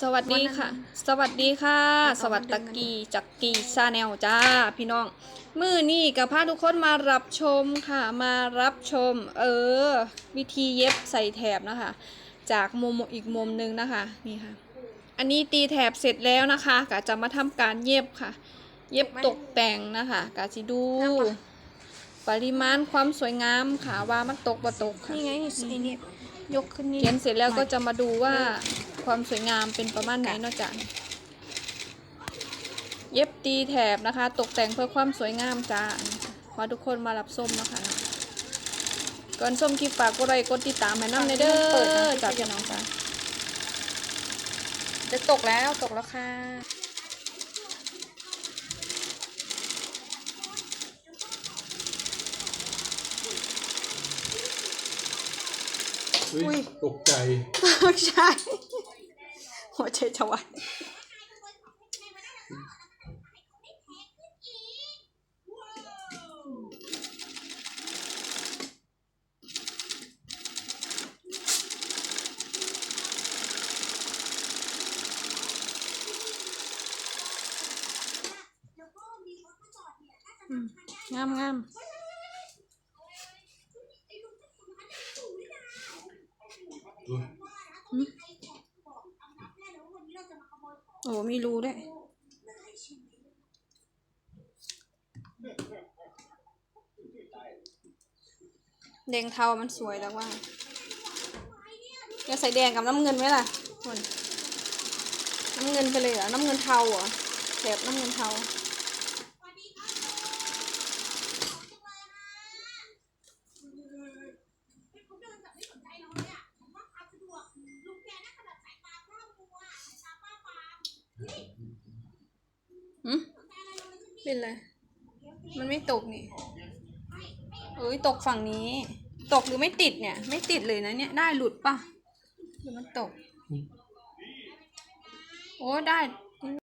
สวัสดีค่ะ สวัสดีค่ะ สวัสดีกีจากกีซาแนลจ้าพี่น้อง มือนี่กับพาทุกคนมารับชมค่ะ มารับชม เออ วิธีเย็บใส่แถบนะคะ จากมุมอีกมุมหนึงนะคะ นี่ค่ะ อันนี้ตีแถบเสร็จแล้วนะคะกะจะมาทำการเย็บค่ะ เย็บตกแต่งนะคะกะสิดู ปริมาณความสวยงามค่ะว่ามันตกบ่ตกค่ะนี่ไงไอ้นี่ยกขึ้นนี่เขียนเสร็จแล้วก็จะมาดูว่า ความสวยงามเป็นประมาณไหนเนอกจากเย็บตีแถบนะคะ ตกแต่งเพื่อความสวยงามจ้าขอทุกคนมารับส้มนะคะก่อนส้มคลิปฝากกดไลค์กดติดตามให้น้ำในเด้อจ้าพี่น้องจ้าจะตกแล้วตกแล้วค่ะ เฮ้ยตกใจใช่หัวใจจะวายอืมงามงาม โอ้มีรูด้วยแดงเทามันสวยแล้วว่าจะใส่แดงกับน้ำเงินไหมล่ะคนน้ำเงินไปเลยเหรอ น้ำเงินเทาเหรอแถบน้ำเงินเทา หืมเป็นไร มันไม่ตกนี่เอ้ยตกฝั่งนี้ ตกหรือไม่ติดเนี่ย ไม่ติดเลยนะเนี่ย ได้หลุดปะหรือมันตก โอ้ได้